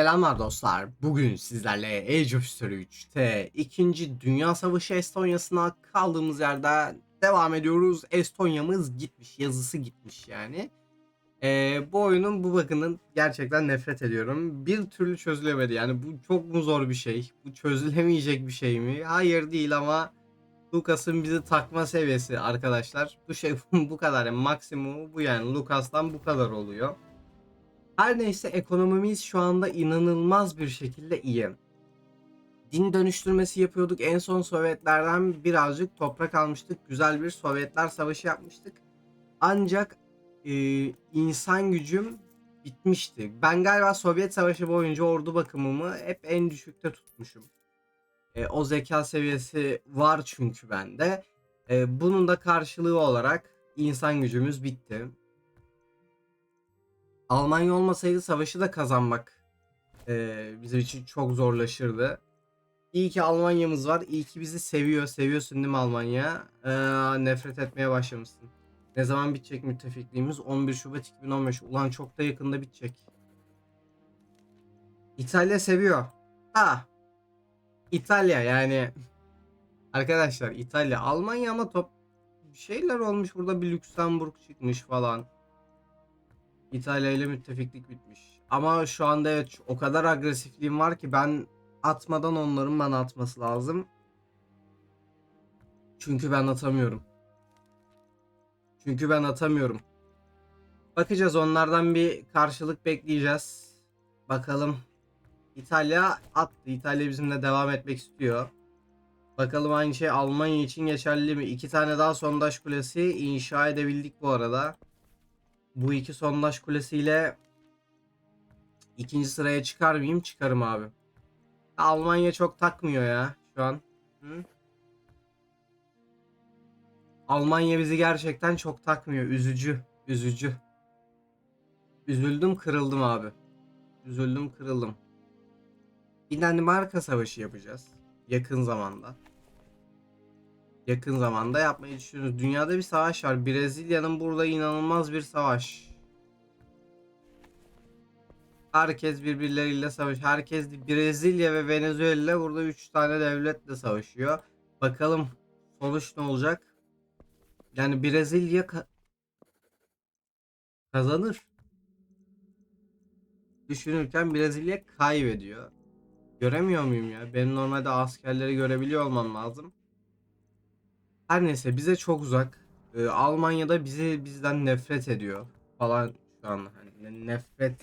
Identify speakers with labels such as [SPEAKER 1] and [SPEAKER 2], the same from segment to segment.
[SPEAKER 1] Selamlar dostlar. Bugün sizlerle Age of History 3'te 2. Dünya Savaşı Estonya'sına kaldığımız yerden devam ediyoruz. Estonya'mız gitmiş, yazısı gitmiş yani. Ee, bu oyunun bu bakının gerçekten nefret ediyorum. Bir türlü çözülemedi. Yani bu çok mu zor bir şey? Bu çözülemeyecek bir şey mi? Hayır değil ama Lucas'ın bizi takma seviyesi arkadaşlar. Bu şey bu kadar. Yani maksimumu bu yani. Lucas'tan bu kadar oluyor. Her neyse ekonomimiz şu anda inanılmaz bir şekilde iyi. Din dönüştürmesi yapıyorduk. En son Sovyetlerden birazcık toprak almıştık. Güzel bir Sovyetler Savaşı yapmıştık. Ancak e, insan gücüm bitmişti. Ben galiba Sovyet Savaşı boyunca ordu bakımımı hep en düşükte tutmuşum. E, o zeka seviyesi var çünkü bende. E, bunun da karşılığı olarak insan gücümüz bitti. Almanya olmasaydı savaşı da kazanmak eee, bizim için çok zorlaşırdı. İyi ki Almanya'mız var. İyi ki bizi seviyor. Seviyorsun değil mi Almanya? Eee, nefret etmeye başlamışsın. Ne zaman bitecek müttefikliğimiz? 11 Şubat 2015. Ulan çok da yakında bitecek. İtalya seviyor. Ha. İtalya yani. Arkadaşlar İtalya. Almanya ama top şeyler olmuş. Burada bir Lüksemburg çıkmış falan. İtalya ile müttefiklik bitmiş. Ama şu anda evet o kadar agresifliğim var ki ben atmadan onların bana atması lazım. Çünkü ben atamıyorum. Çünkü ben atamıyorum. Bakacağız onlardan bir karşılık bekleyeceğiz. Bakalım. İtalya attı. İtalya bizimle devam etmek istiyor. Bakalım aynı şey Almanya için geçerli mi? İki tane daha sondaj kulesi inşa edebildik bu arada bu iki sondaj kulesiyle ikinci sıraya çıkar mıyım? Çıkarım abi. Almanya çok takmıyor ya şu an. Hı? Almanya bizi gerçekten çok takmıyor. Üzücü. Üzücü. Üzüldüm kırıldım abi. Üzüldüm kırıldım. Bir Danimarka savaşı yapacağız. Yakın zamanda. Yakın zamanda yapmayı düşünüyoruz. Dünyada bir savaş var. Brezilya'nın burada inanılmaz bir savaş. Herkes birbirleriyle savaş. Herkes Brezilya ve Venezuela burada 3 tane devletle savaşıyor. Bakalım sonuç ne olacak? Yani Brezilya ka- kazanır. Düşünürken Brezilya kaybediyor. Göremiyor muyum ya? Benim normalde askerleri görebiliyor olmam lazım. Her neyse bize çok uzak. Ee, Almanya'da bizi bizden nefret ediyor falan şu an hani nefret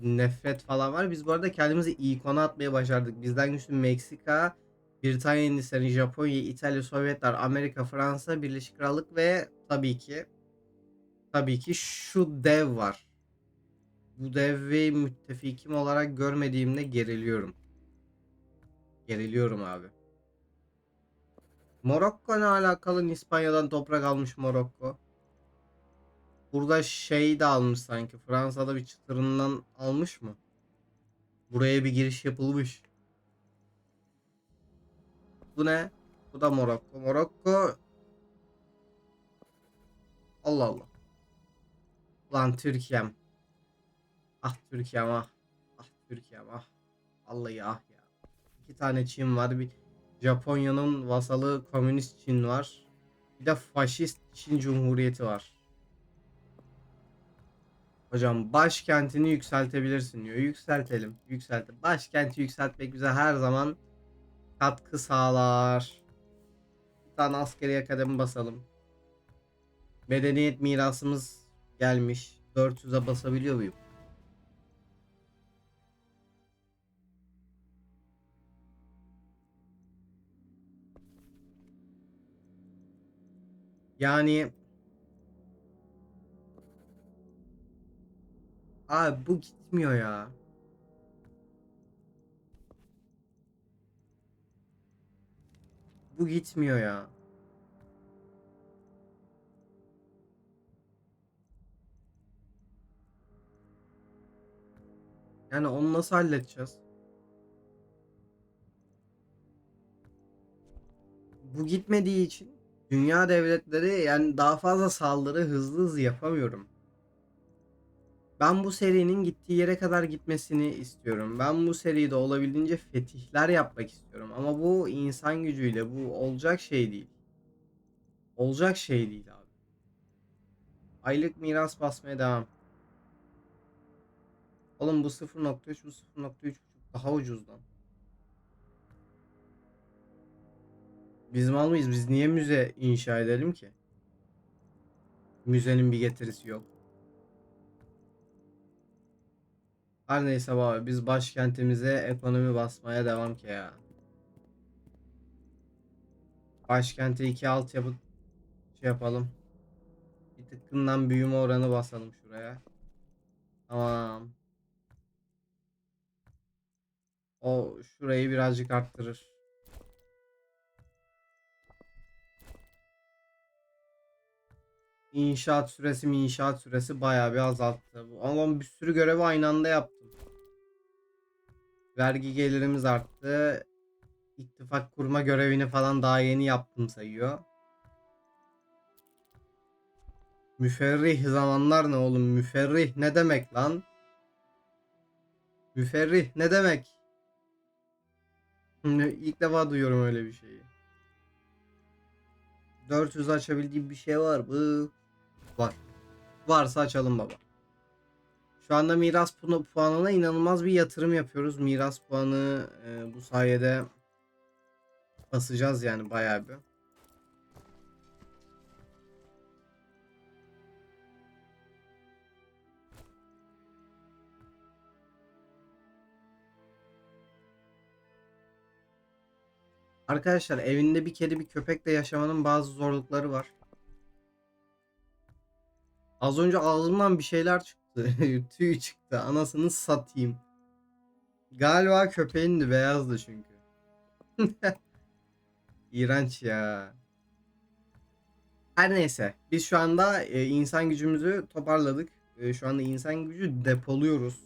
[SPEAKER 1] nefret falan var. Biz bu arada kendimizi iyi konu atmaya başardık. Bizden güçlü Meksika, Britanya, Hindistan, Japonya, İtalya, Sovyetler, Amerika, Fransa, Birleşik Krallık ve tabii ki tabii ki şu dev var. Bu devi müttefikim olarak görmediğimde geriliyorum. Geriliyorum abi. Morokko ne alakalı? İspanya'dan toprak almış Morokko. Burada şey de almış sanki. Fransa'da bir çıtırından almış mı? Buraya bir giriş yapılmış. Bu ne? Bu da Morokko. Morokko Allah Allah. Lan Türkiye'm. Ah Türkiye'm ah. Ah Türkiye'm ah. Vallahi ah ya. İki tane Çin var. Bir Japonya'nın vasalı komünist Çin var. Bir de faşist Çin Cumhuriyeti var. Hocam başkentini yükseltebilirsin diyor. Yükseltelim. Yükselte. Başkenti yükseltmek bize her zaman katkı sağlar. Bir tane askeri akademi basalım. Medeniyet mirasımız gelmiş. 400'e basabiliyor muyum? Yani Abi bu gitmiyor ya. Bu gitmiyor ya. Yani onu nasıl halledeceğiz? Bu gitmediği için dünya devletleri yani daha fazla saldırı hızlı hızlı yapamıyorum. Ben bu serinin gittiği yere kadar gitmesini istiyorum. Ben bu seride olabildiğince fetihler yapmak istiyorum. Ama bu insan gücüyle bu olacak şey değil. Olacak şey değil abi. Aylık miras basmaya devam. Oğlum bu 0.3 bu 0.3 daha ucuzdan. Biz mal mıyız? Biz niye müze inşa edelim ki? Müzenin bir getirisi yok. Her neyse baba biz başkentimize ekonomi basmaya devam ki ya. Başkente iki altyapı şey yapalım. Bir tıkkından büyüme oranı basalım şuraya. Tamam. O şurayı birazcık arttırır. İnşaat süresi mi inşaat süresi bayağı bir azalttı. Ama bir sürü görevi aynı anda yaptım. Vergi gelirimiz arttı. İttifak kurma görevini falan daha yeni yaptım sayıyor. Müferrih zamanlar ne oğlum? Müferrih ne demek lan? Müferrih ne demek? İlk defa duyuyorum öyle bir şeyi. 400 açabildiğim bir şey var mı? Var. Varsa açalım baba. Şu anda miras pu- puanına inanılmaz bir yatırım yapıyoruz. Miras puanı e, bu sayede basacağız yani bayağı bir. Arkadaşlar evinde bir kedi bir köpekle yaşamanın bazı zorlukları var. Az önce ağzımdan bir şeyler çıktı. Tüy çıktı. Anasını satayım. Galiba köpeğindi beyazdı çünkü. İğrenç ya. Her neyse. Biz şu anda e, insan gücümüzü toparladık. E, şu anda insan gücü depoluyoruz.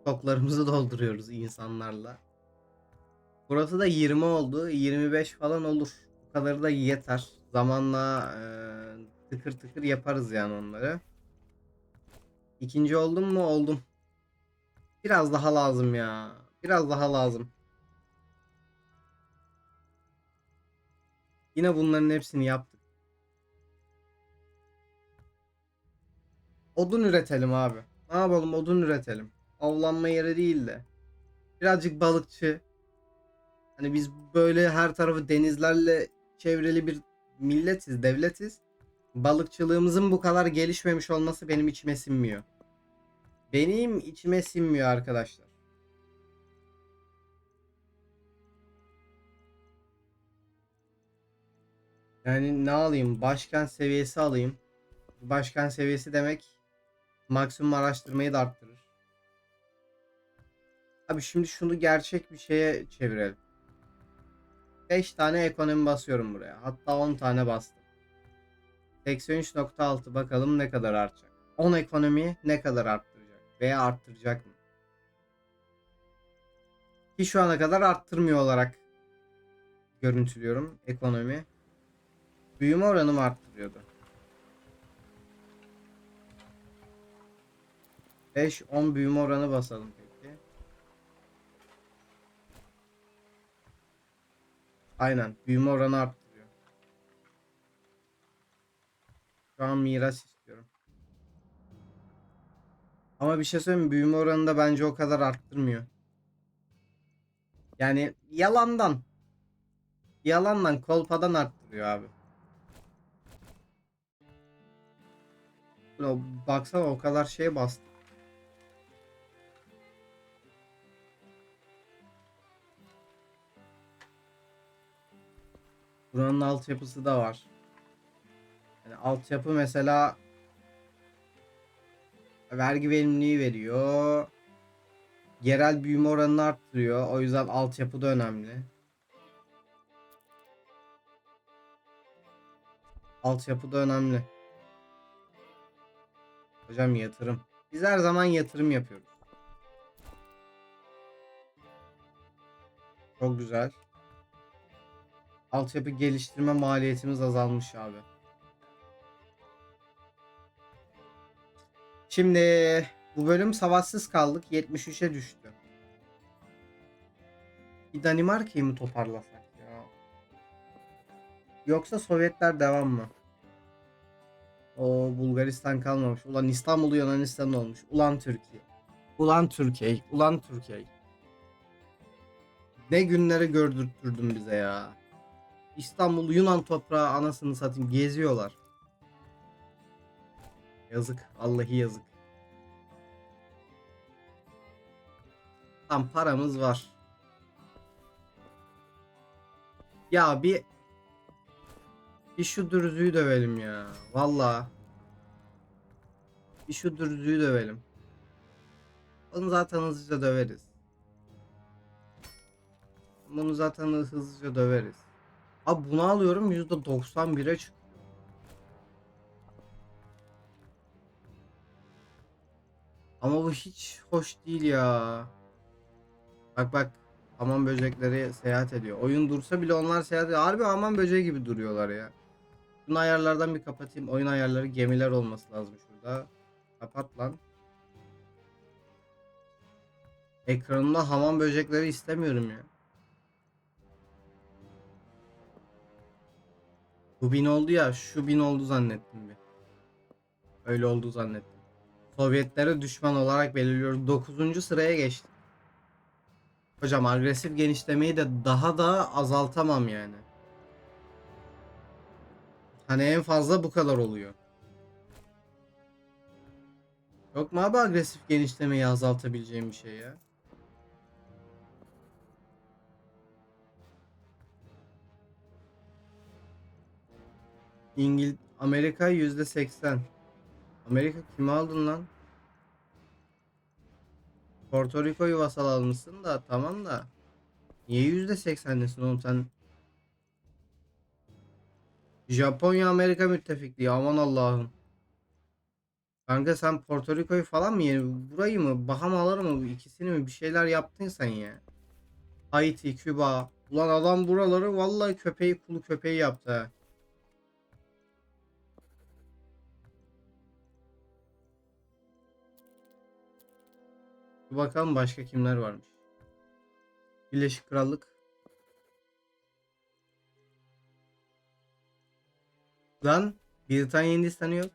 [SPEAKER 1] Stoklarımızı dolduruyoruz insanlarla. Burası da 20 oldu. 25 falan olur. Bu kadarı da yeter. Zamanla e, tıkır tıkır yaparız yani onları. İkinci oldum mu? Oldum. Biraz daha lazım ya. Biraz daha lazım. Yine bunların hepsini yaptık. Odun üretelim abi. Ne yapalım? Odun üretelim. Avlanma yeri değil de. Birazcık balıkçı. Hani biz böyle her tarafı denizlerle çevrili bir milletiz, devletiz. Balıkçılığımızın bu kadar gelişmemiş olması benim içime sinmiyor. Benim içime sinmiyor arkadaşlar. Yani ne alayım? Başkent seviyesi alayım. Başkent seviyesi demek maksimum araştırmayı da arttırır. Abi şimdi şunu gerçek bir şeye çevirelim. 5 tane ekonomi basıyorum buraya. Hatta 10 tane bastım. 83.6 bakalım ne kadar artacak. 10 ekonomi ne kadar arttıracak veya arttıracak mı? Ki şu ana kadar arttırmıyor olarak görüntülüyorum ekonomi. Büyüme oranı mı arttırıyordu? 5-10 büyüme oranı basalım peki. Aynen. Büyüme oranı arttırıyor. Şu an miras istiyorum. Ama bir şey söyleyeyim? Büyüme oranı da bence o kadar arttırmıyor. Yani yalandan. Yalandan kolpadan arttırıyor abi. O, baksana o kadar şey bastı. Buranın altyapısı da var. Yani altyapı mesela vergi verimliliği veriyor. Yerel büyüme oranını arttırıyor. O yüzden altyapı da önemli. Altyapı da önemli. Hocam yatırım. Biz her zaman yatırım yapıyoruz. Çok güzel. Altyapı geliştirme maliyetimiz azalmış abi. Şimdi Bu bölüm savaşsız kaldık. 73'e düştü. Bir Danimarka'yı mı toparlasak ya? Yoksa Sovyetler devam mı? O Bulgaristan kalmamış. Ulan İstanbul Yunanistan olmuş. Ulan Türkiye. Ulan Türkiye. Ulan Türkiye. Ne günleri gördürttürdün bize ya. İstanbul Yunan toprağı anasını satayım geziyorlar. Yazık. Vallahi yazık. Tam paramız var. Ya bir bir şu dürzüyü dövelim ya. Vallahi. Bir şu dürzüyü dövelim. Onu zaten hızlıca döveriz. Bunu zaten hızlıca döveriz. Abi bunu alıyorum %91'e çıkıyor. Ama bu hiç hoş değil ya. Bak bak. Hamam böcekleri seyahat ediyor. Oyun dursa bile onlar seyahat ediyor. Harbi hamam böceği gibi duruyorlar ya. Bunu ayarlardan bir kapatayım. Oyun ayarları gemiler olması lazım şurada. Kapat lan. Ekranımda hamam böcekleri istemiyorum ya. Bu bin oldu ya. Şu bin oldu zannettim bir. Öyle oldu zannettim. Sovyetlere düşman olarak belirliyoruz. 9. sıraya geçtik. Hocam agresif genişlemeyi de daha da azaltamam yani. Hani en fazla bu kadar oluyor. Yok mu abi agresif genişlemeyi azaltabileceğim bir şey ya? İngil Amerika yüzde seksen. Amerika kimi aldın lan? Porto Rico'yu vasal almışsın da tamam da. Niye yüzde seksenlisin oğlum sen? Japonya Amerika müttefikliği aman Allah'ım. Kanka sen Porto Rico'yu falan mı yeni burayı mı Bahamaları mı ikisini mi bir şeyler yaptın sen ya. Haiti, Küba. Ulan adam buraları vallahi köpeği kulu köpeği yaptı Bir bakalım başka kimler varmış. Birleşik Krallık. Lan Britanya Hindistan'ı yok.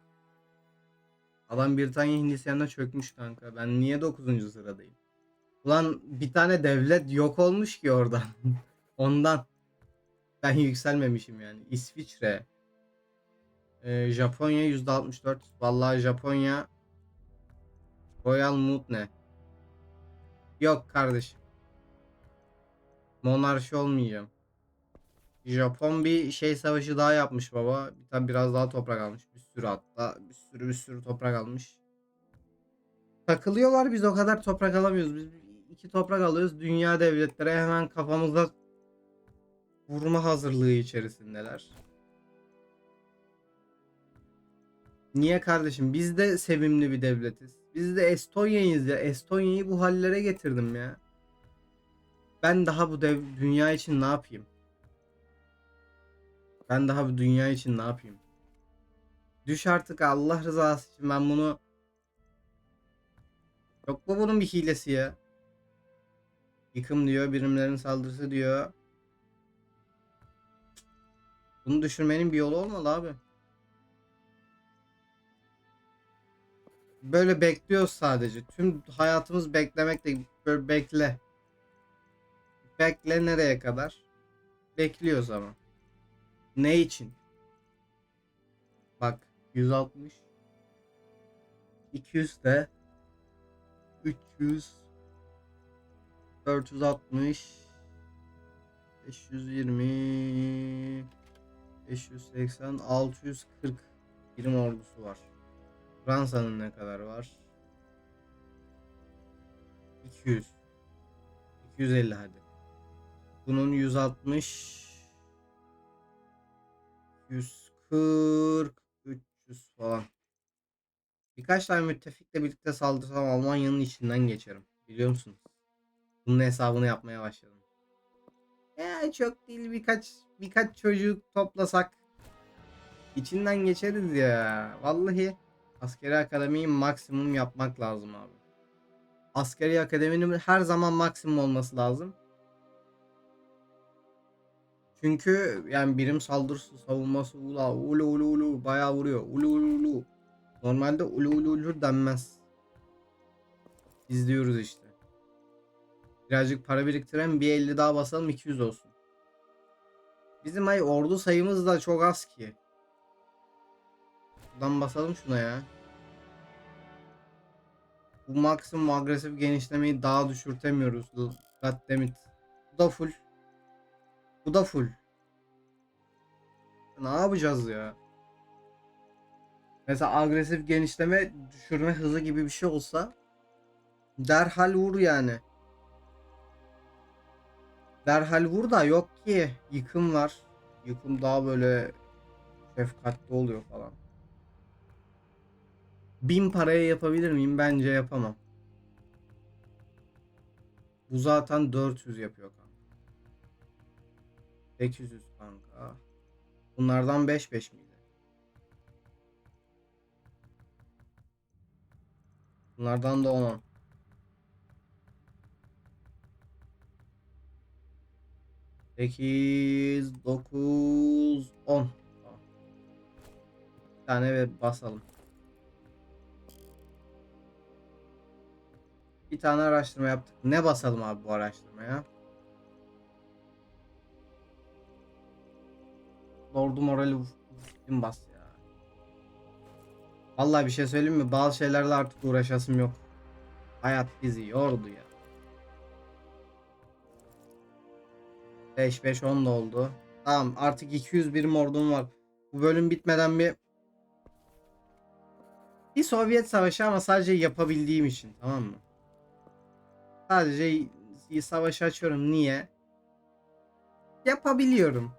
[SPEAKER 1] Adam Britanya Hindistan'da çökmüş kanka. Ben niye 9. sıradayım? Ulan bir tane devlet yok olmuş ki oradan. Ondan. Ben yükselmemişim yani. İsviçre. Ee, Japonya %64. Vallahi Japonya Royal Mood ne? Yok kardeşim. Monarşi olmayacağım. Japon bir şey savaşı daha yapmış baba. Tane biraz daha toprak almış. Bir sürü hatta. Bir sürü bir sürü toprak almış. Takılıyorlar biz o kadar toprak alamıyoruz. Biz iki toprak alıyoruz. Dünya devletleri hemen kafamızda vurma hazırlığı içerisindeler. Niye kardeşim? Biz de sevimli bir devletiz. Biz de Estonya'yız ya. Estonya'yı bu hallere getirdim ya. Ben daha bu dev dünya için ne yapayım? Ben daha bu dünya için ne yapayım? Düş artık Allah rızası için ben bunu Yok mu bunun bir hilesi ya? Yıkım diyor, birimlerin saldırısı diyor. Bunu düşürmenin bir yolu olmalı abi. Böyle bekliyoruz sadece. Tüm hayatımız beklemekle böyle bekle. Bekle nereye kadar? Bekliyoruz ama. Ne için? Bak 160 200 de 300 460 520 580 640 birim ordusu var. Fransa'nın ne kadar var? 200 250 hadi. Bunun 160 140 300 falan. Birkaç tane müttefikle birlikte saldırsam Almanya'nın içinden geçerim. Biliyor musunuz? Bunun hesabını yapmaya başladım. Ya çok değil birkaç birkaç çocuk toplasak içinden geçeriz ya. Vallahi Askeri akademiyi maksimum yapmak lazım abi. Askeri akademinin her zaman maksimum olması lazım. Çünkü yani birim saldırısı, savunması ula ulu ulu ulu bayağı vuruyor. Ulu ulu ulu. Normalde ulu ulu ulu denmez. İzliyoruz işte. Birazcık para biriktiren bir 50 daha basalım 200 olsun. Bizim ay ordu sayımız da çok az ki. Buradan basalım şuna ya. Bu maksimum agresif genişlemeyi daha düşürtemiyoruz. Goddammit. Bu da full. Bu da full. Ne yapacağız ya? Mesela agresif genişleme düşürme hızı gibi bir şey olsa derhal vur yani. Derhal vur da yok ki yıkım var. Yıkım daha böyle şefkatli oluyor falan. Bin paraya yapabilir miyim? Bence yapamam. Bu zaten 400 yapıyor kanka. 800 kanka. Bunlardan 5 5 miydi? Bunlardan da 10 8 9 10 Bir tane ve basalım. Bir tane araştırma yaptık. Ne basalım abi bu araştırmaya? Lord'u morali kim bas ya. Vallahi bir şey söyleyeyim mi? Bazı şeylerle artık uğraşasım yok. Hayat bizi yordu ya. 5 5 10 da oldu. Tamam artık 200 birim ordum var. Bu bölüm bitmeden bir bir Sovyet savaşı ama sadece yapabildiğim için tamam mı? Sadece savaşı açıyorum. Niye? Yapabiliyorum.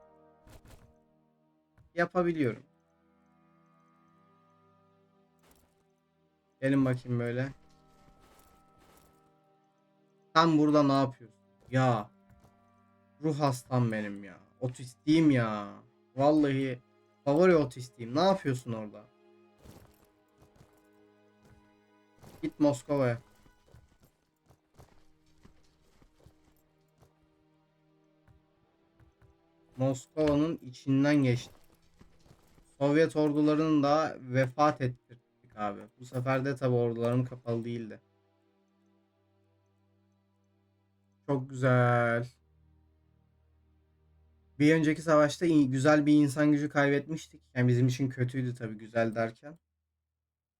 [SPEAKER 1] Yapabiliyorum. Gelin bakayım böyle. Sen burada ne yapıyorsun? Ya. Ruh hastam benim ya. Otistiyim ya. Vallahi favori otistiyim. Ne yapıyorsun orada? Git Moskova'ya. Moskova'nın içinden geçti. Sovyet ordularını da vefat ettirdik abi. Bu sefer de tabi ordularım kapalı değildi. Çok güzel. Bir önceki savaşta güzel bir insan gücü kaybetmiştik. Yani bizim için kötüydü tabi güzel derken.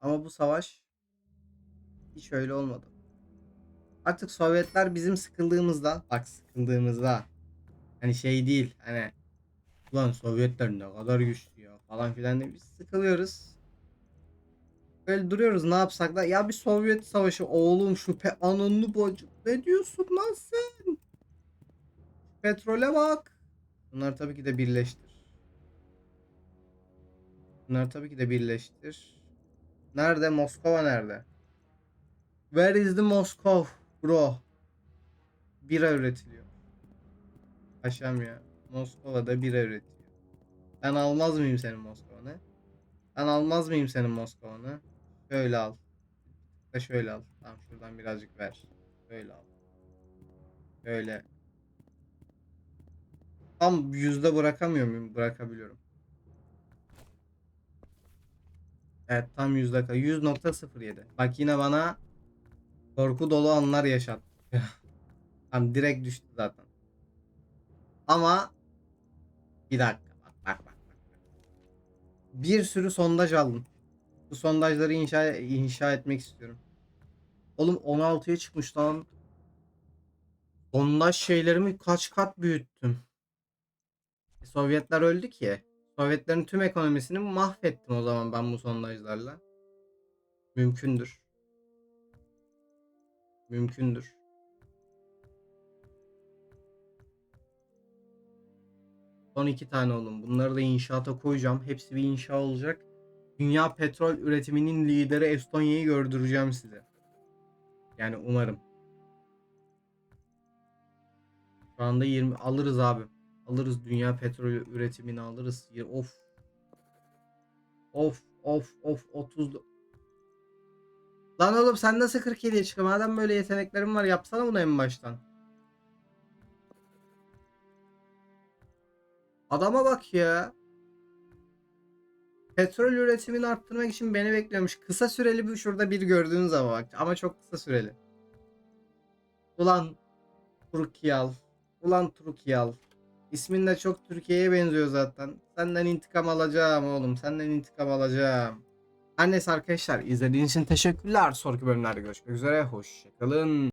[SPEAKER 1] Ama bu savaş hiç öyle olmadı. Artık Sovyetler bizim sıkıldığımızda, bak sıkıldığımızda hani şey değil hani ulan Sovyetler ne kadar güçlü ya falan filan diye biz sıkılıyoruz. Böyle duruyoruz ne yapsak da ya bir Sovyet savaşı oğlum şu pe ananlı bacı ne diyorsun lan sen? Petrole bak. Bunlar tabii ki de birleştir. Bunlar tabii ki de birleştir. Nerede? Moskova nerede? Where is the Moscow bro? Bira üretiliyor. Paşam ya. Moskova'da bira üretiyor. Ben almaz mıyım senin Moskova'nı? Ben almaz mıyım senin Moskova'nı? Şöyle al. Da şöyle al. Tamam şuradan birazcık ver. Şöyle al. Şöyle. Tam yüzde bırakamıyor muyum? Bırakabiliyorum. Evet tam yüzde 100.07. Bak yine bana korku dolu anlar yaşat. tam direkt düştü zaten. Ama bir dakika bak bak bak. Bir sürü sondaj aldım. Bu sondajları inşa inşa etmek istiyorum. Oğlum 16'ya çıkmış lan. Sondaj şeylerimi kaç kat büyüttüm. E, Sovyetler öldü ki. Sovyetlerin tüm ekonomisini mahvettim o zaman ben bu sondajlarla. Mümkündür. Mümkündür. Son iki tane oğlum. Bunları da inşaata koyacağım. Hepsi bir inşa olacak. Dünya petrol üretiminin lideri Estonya'yı gördüreceğim size. Yani umarım. Şu anda 20 alırız abi. Alırız dünya petrol üretimini alırız. Of. Of of of 30 Lan oğlum sen nasıl 47'ye çıkıyor? Madem böyle yeteneklerin var yapsana bunu en baştan. Adama bak ya. Petrol üretimini arttırmak için beni bekliyormuş. Kısa süreli bir şurada bir gördüğünüz zaman bak. Ama çok kısa süreli. Ulan Turkiyal. Ulan Turkiyal. İsmin de çok Türkiye'ye benziyor zaten. Senden intikam alacağım oğlum. Senden intikam alacağım. Her neyse arkadaşlar izlediğiniz için teşekkürler. Sonraki bölümlerde görüşmek üzere. Hoşçakalın.